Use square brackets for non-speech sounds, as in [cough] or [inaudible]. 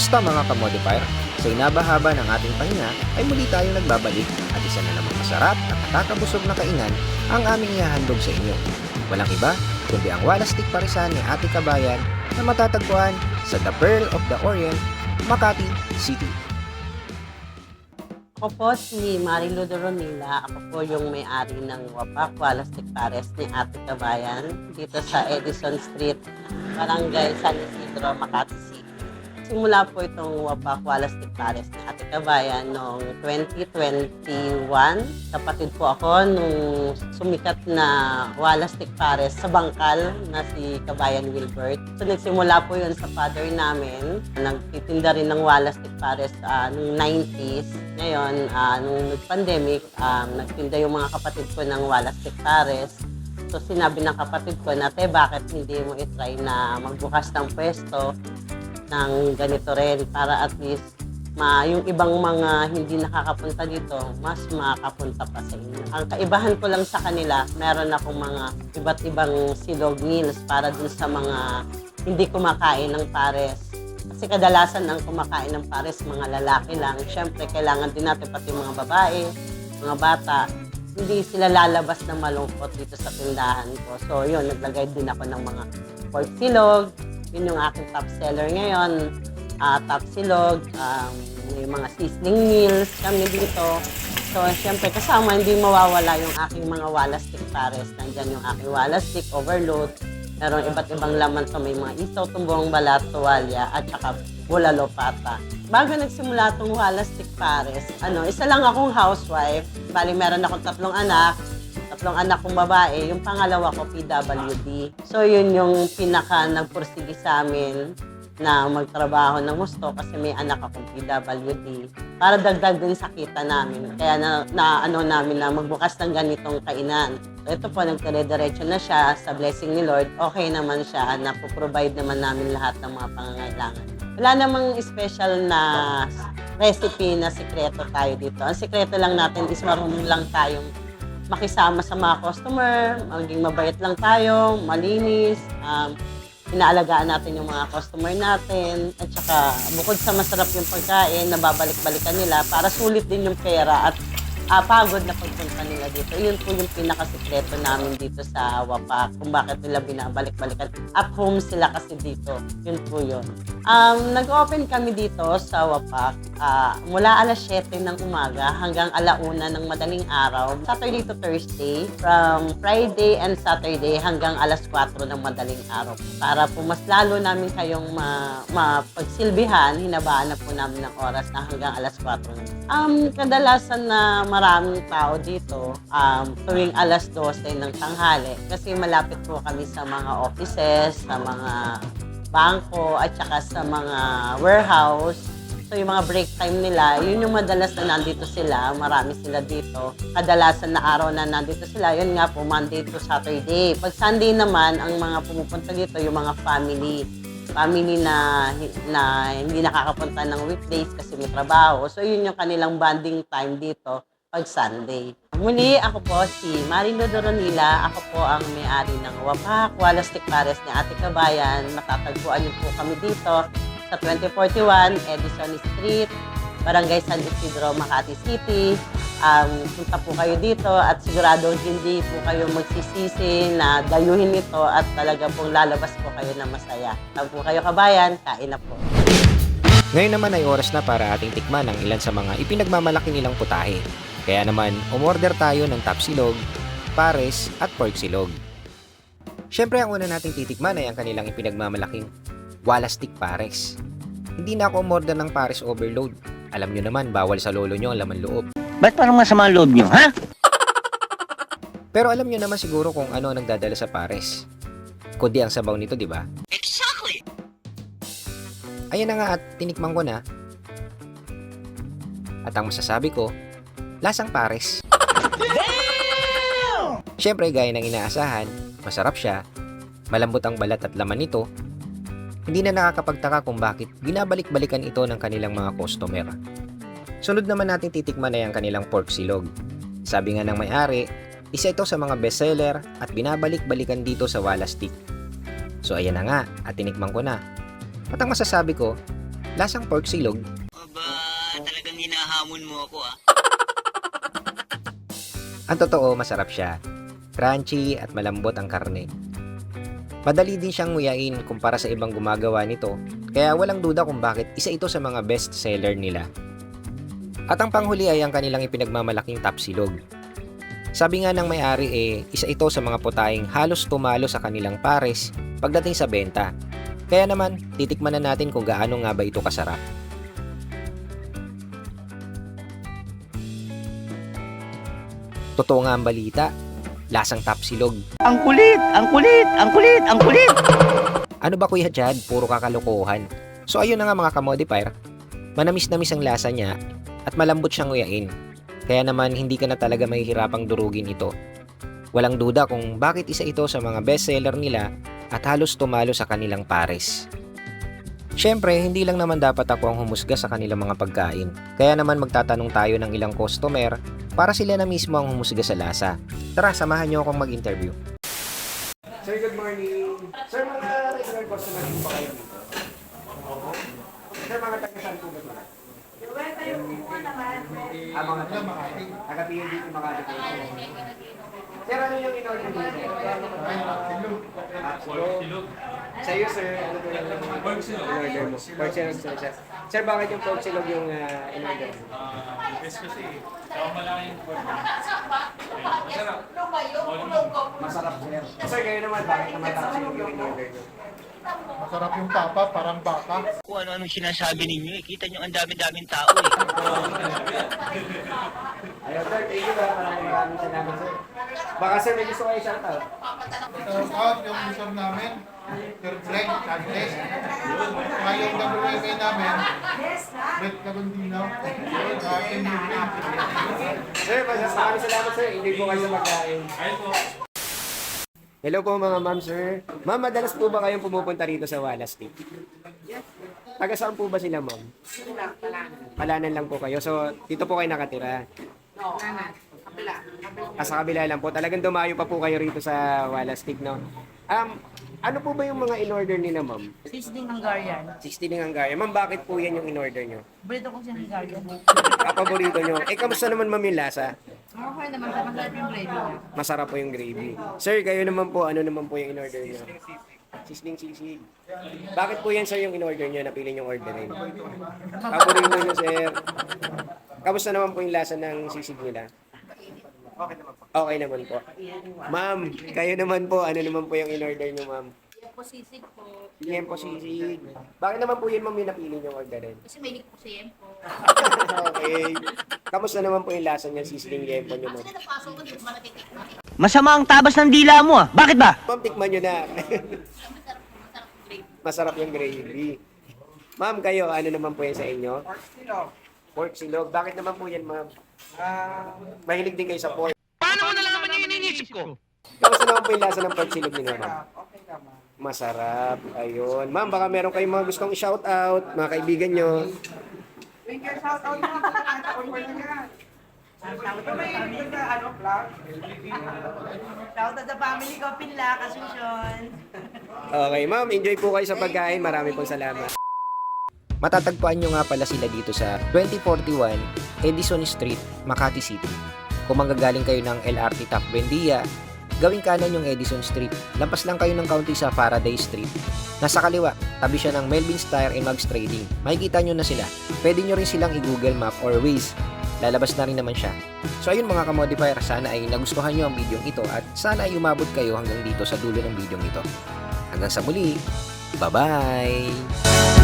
Kamusta mga kamodifier? Sa inabahaba ng ating pahinga ay muli tayong nagbabalik at isa na namang masarap at nakakabusog na kainan ang aming ihahandog sa inyo. Walang iba kundi ang Walastik Parisan ni Ate Kabayan na matatagpuan sa The Pearl of the Orient, Makati City. Ako po si Marilu Doronila. Ako po yung may-ari ng Wapak Walastik Pares ni Ate Kabayan dito sa Edison Street, Barangay San Isidro, Makati City. Simula po itong Wapak Walastik Pares ni Ate Kabayan noong 2021. Kapatid po ako nung sumikat na Walastik Pares sa bangkal na si Kabayan Wilbert. So nagsimula po yun sa father namin. Nagtitinda rin ng Walastik Pares uh, noong 90s. Ngayon, ah, nung nag-pandemic, um, nagtinda yung mga kapatid ko ng Walastik Pares. So sinabi ng kapatid ko na, te, bakit hindi mo itry na magbukas ng pwesto ng ganito rin para at least ma, yung ibang mga hindi nakakapunta dito, mas makakapunta pa sa inyo. Ang kaibahan ko lang sa kanila, meron akong mga iba't ibang silog meals para dun sa mga hindi kumakain ng pares. Kasi kadalasan ang kumakain ng pares, mga lalaki lang. Siyempre, kailangan din natin pati mga babae, mga bata, hindi sila lalabas ng malungkot dito sa tindahan ko. So, yun, naglagay din ako ng mga pork silog. Yun yung aking top seller ngayon. Ah, top silog, um, may mga seasoning meals kami dito. So, syempre, kasama, hindi mawawala yung aking mga walastik pares. Nandyan yung aking walastik, overload. Meron iba't ibang laman to. May mga isaw, tumbong balat, tuwalya, at saka bulalo pata. Bago nagsimula itong walastik pares, ano, isa lang akong housewife. Bali, meron akong tatlong anak. Tatlong anak kong babae. Yung pangalawa ko, PWD. So, yun yung pinaka nagpursige sa amin na magtrabaho ng gusto kasi may anak akong PWD para dagdag din sa kita namin. Kaya na, na ano namin na magbukas ng ganitong kainan. Ito po, nagkare-diretso na siya sa blessing ni Lord. Okay naman siya na provide naman namin lahat ng mga pangangailangan. Wala namang special na recipe na sikreto tayo dito. Ang sikreto lang natin is marunong lang tayong makisama sa mga customer, maging mabait lang tayo, malinis, um, inaalagaan natin yung mga customer natin at saka bukod sa masarap yung pagkain, nababalik-balikan nila para sulit din yung pera at ah, pagod na pagpunta nila dito. Yun po yung pinakasikreto namin dito sa Wapak kung bakit nila binabalik-balikan. At home sila kasi dito. Yun po yun. Um, nag-open kami dito sa Wapak ah, mula alas 7 ng umaga hanggang alauna ng madaling araw. Saturday to Thursday, from Friday and Saturday hanggang alas 4 ng madaling araw. Para po mas lalo namin kayong ma mapagsilbihan, hinabaan na po namin ng oras na hanggang alas 4. Um, kadalasan na maraming tao dito um, tuwing alas 12 ng tanghali kasi malapit po kami sa mga offices, sa mga bangko at saka sa mga warehouse. So yung mga break time nila, yun yung madalas na nandito sila, marami sila dito. Kadalasan na araw na nandito sila, yun nga po, Monday to Saturday. Pag Sunday naman, ang mga pumupunta dito, yung mga family. Family na, na hindi nakakapunta ng weekdays kasi may trabaho. So yun yung kanilang bonding time dito pag Sunday. Muli, ako po si Marino Doronila. Ako po ang may-ari ng Wapak, Walastik Pares ni Ate Kabayan. Matatagpuan niyo po kami dito sa 2041 Edison Street, Barangay San Isidro, Makati City. Um, punta po kayo dito at sigurado hindi po kayo magsisisi na dayuhin ito at talaga pong lalabas po kayo na masaya. Tawag po kayo kabayan, kain na po. Ngayon naman ay oras na para ating tikman ang ilan sa mga ipinagmamalaki nilang putahe. Kaya naman, umorder tayo ng top silog, pares at pork silog. Siyempre, ang una nating titikman ay ang kanilang ipinagmamalaking walastik pares. Hindi na ako umorder ng pares overload. Alam nyo naman, bawal sa lolo nyo ang laman loob. Ba't parang masama ang loob nyo, ha? [laughs] Pero alam nyo naman siguro kung ano ang nagdadala sa pares. Kundi ang sabaw nito, di ba? Exactly! Ayan na nga at tinikman ko na. At ang masasabi ko, lasang pares. Siyempre, gaya ng inaasahan, masarap siya, malambot ang balat at laman nito, hindi na nakakapagtaka kung bakit binabalik-balikan ito ng kanilang mga customer. Sunod naman natin titikman ay ang kanilang pork silog. Sabi nga ng may-ari, isa ito sa mga bestseller at binabalik-balikan dito sa Walastik. So ayan na nga at tinikman ko na. At ang masasabi ko, lasang pork silog, Aba, talagang hinahamon mo ako ah. ang totoo masarap siya. Crunchy at malambot ang karne. Madali din siyang nguyain kumpara sa ibang gumagawa nito, kaya walang duda kung bakit isa ito sa mga best seller nila. At ang panghuli ay ang kanilang ipinagmamalaking tapsilog. Sabi nga ng may-ari eh, isa ito sa mga putahing halos tumalo sa kanilang pares pagdating sa benta. Kaya naman, titikman na natin kung gaano nga ba ito kasarap. Totoo nga ang balita, lasang tapsilog. Ang kulit, ang kulit, ang kulit, ang kulit. [laughs] Ano ba Kuya Chad? Puro kakalokohan. So ayun na nga mga kamodifier, manamis-namis ang lasa niya at malambot siyang nguyain. Kaya naman hindi ka na talaga mahihirapang durugin ito. Walang duda kung bakit isa ito sa mga bestseller nila at halos tumalo sa kanilang pares. Siyempre, hindi lang naman dapat ako ang humusga sa kanilang mga pagkain. Kaya naman magtatanong tayo ng ilang customer para sila na mismo ang humusga sa lasa. Tara, samahan niyo akong mag-interview. Sir, good morning. Sir, mga regular customer ba kayo dito? Oo. Sir, mga taga-saan po ba ito? Ah, mga taga-PND dito Makati po. Sir, ano yung in-order dito? Ah, silog. Sa iyo, sir, ano po yung pork silog in-order mo? Pork silog, sir. bakit yung pork silog yung uh, in-order mo? Masarap, sir. Sir, kayo naman, bakit naman tapos yung in-order? Masarap yung tapa, parang baka. Kung ano-anong sinasabi ninyo eh. Kita nyo ang dami-daming tao eh. [laughs] Ayun, sir. Thank you, sir. Maraming maraming salamat, sir. Baka, sir, may gusto kayo shout out. Shout out yung resort namin. Sir Greg, God bless. Saka yung WMA namin. Brett Cabandino. Ken Newman. Sir, maraming salamat, sir. Hindi po kayo sa pagkain. Hello po mga ma'am, sir. Ma'am, madalas po ba kayong pumupunta rito sa Wallace Steak? Yes. Taga saan po ba sila, ma'am? Palanan. Palanan lang po kayo. So, dito po kayo nakatira. No, kabila. Ah, sa kabila lang po. Talagang dumayo pa po kayo rito sa Wallace Steak, no? Um, ano po ba yung mga in-order nila, ma'am? Seasoning Hungarian. 60 ng Hungarian. Ma'am, bakit po yan yung in-order nyo? Burrito ko si Hungarian. Kapaborito nyo. Eh, kamusta naman, ma'am, yung lasa? Okay naman sa masarap yung gravy niya. Masarap po yung gravy. Sir, kayo naman po, ano naman po yung in-order nyo? Sisling sisig. Bakit po yan, sir, yung in-order nyo? Napili yung orderin. Paborito nyo, sir. Kamusta naman po yung lasa ng sisig nila? Okay naman po. Okay naman po. Ma'am, kayo naman po, ano naman po yung in-order nyo, ma'am? po sisig po. Liempo sisig. Bakit naman po yun, ma'am, yung napili yung orderin? Kasi may po si Empo. [laughs] okay. Kamusta naman po yung lasa niya, sisling liempo nyo, ma'am? Kasi napasok ko, di ko manakitikman. Masama ang tabas ng dila mo ah. Bakit ba? Ma'am, tikman nyo na. Masarap po, masarap yung gravy. Masarap yung gravy. Ma'am, kayo, ano naman po yan sa inyo? Pork silog. Pork silog. Bakit naman po yan, ma'am? Ah, mahilig din kayo sa pork. Paano mo nalaman yung iniisip ko? Kamusta naman po yung lasa ng pork silog ninyo, ma'am? Masarap. Ayun. Ma'am, baka meron kayong mga gustong i-shout out, mga kaibigan nyo. Shout out sa family ko, Pinla, Kasunsyon. Okay, ma'am, enjoy po kayo sa pagkain. Marami pong salamat. Matatagpuan nyo nga pala sila dito sa 2041 Edison Street, Makati City. Kung manggagaling kayo ng LRT Top Buendia, gawing kanan yung Edison Street. Lampas lang kayo ng kaunti sa Faraday Street. Nasa kaliwa, tabi siya ng Melvin's Tire and Mags Trading. Makikita nyo na sila. Pwede nyo rin silang i-Google Map or Waze. Lalabas na rin naman siya. So ayun mga kamodifier, sana ay nagustuhan nyo ang video ito at sana ay umabot kayo hanggang dito sa dulo ng video ito. Hanggang sa muli, bye-bye!